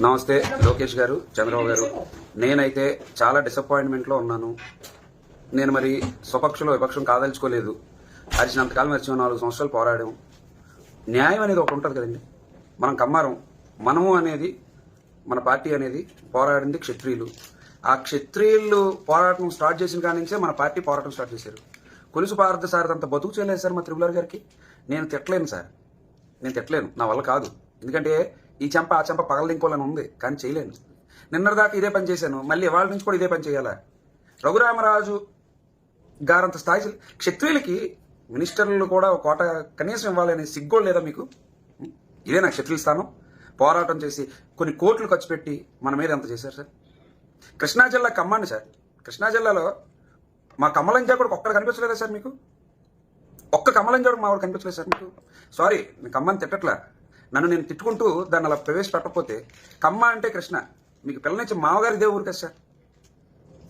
నమస్తే లోకేష్ గారు చంద్రబాబు గారు. నేనైతే చాలా డిసప్పాయింట్మెంట్లో ఉన్నాను. నేను మరి స్వపక్షంలో విపక్షం కాదలుచుకోలేదు. అరిచినంతకాలం అరిచి నాలుగు సంవత్సరాలు పోరాడాం. న్యాయం అనేది ఒకటి ఉంటుంది కదండి. మనం కమ్మారం. మనము అనేది మన పార్టీ అనేది పోరాడింది క్షత్రియులు. ఆ క్షత్రియులు పోరాటం స్టార్ట్ చేసిన కాడి నుంచే మన పార్టీ పోరాటం స్టార్ట్ చేశారు. కొలుసు పారద సార్ అంత బతుకు చేయలేదు సార్ మా త్రిపులర్ గారికి నేను తిట్టలేను సార్. నేను తిట్టలేను. నా వల్ల కాదు. ఎందుకంటే ఈ చెంప ఆ చెంప పగలదింకోవాలని ఉంది కానీ చేయలేను. నిన్నటిదాకా ఇదే పని చేశాను. మళ్ళీ ఇవాళ నుంచి కూడా ఇదే పని చేయాలా? రఘురామరాజు గారంత స్థాయి క్షత్రియులకి మినిస్టర్లు కూడా ఒక కోట కనీసం ఇవ్వాలనే సిగ్గోడు లేదా మీకు? ఇదే నా క్షత్రియుల స్థానం. పోరాటం చేసి కొన్ని కోట్లు ఖర్చు పెట్టి మన మీద ఎంత చేశారు సార్? కృష్ణా జిల్లా కమ్మండి సార్. కృష్ణా జిల్లాలో మా కమలంజా కూడా ఒక్కడ కనిపించలేదా సార్ మీకు? ఒక్క కమలంజోడు మా వాడు కనిపించలేదు సార్ మీకు? సారీ మీకు కమ్మని తిట్టట్లా. నన్ను నేను తిట్టుకుంటూ దాన్ని అలా ప్రవేశపెట్టకపోతే కమ్మ అంటే కృష్ణ. మీకు పిల్లనిచ్చి మామగారు ఇదే ఊరు కదా సార్?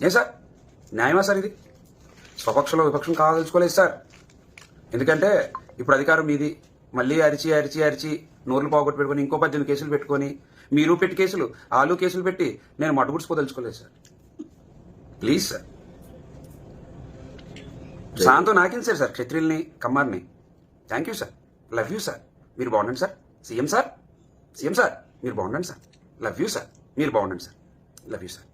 ఏ సార్? న్యాయమా సార్ ఇది? స్వపక్షంలో విపక్షం కావాల్సుకోలేదు సార్. ఎందుకంటే ఇప్పుడు అధికారం మీది. మళ్ళీ అరిచి అరిచి అరిచి నోర్లు పోగొట్టు పెట్టుకొని ఇంకో పద్దెనిమిది కేసులు పెట్టుకొని మీరు పెట్టి కేసులు ఆలు కేసులు పెట్టి నేను మట్టుగుడుచుకోదలుచుకోలేదు సార్. Please sir. శాంతం నాకింది సార్ సార్ క్షత్రియుల్ని కమ్మారిని. Thank you sir. Love you sir. మీరు బాగుండండి sir. CM sir? CM sir మీరు బాగుండండి సార్. లవ్ యూ సార్ మీరు బాగుండండి సార్. Love you sir.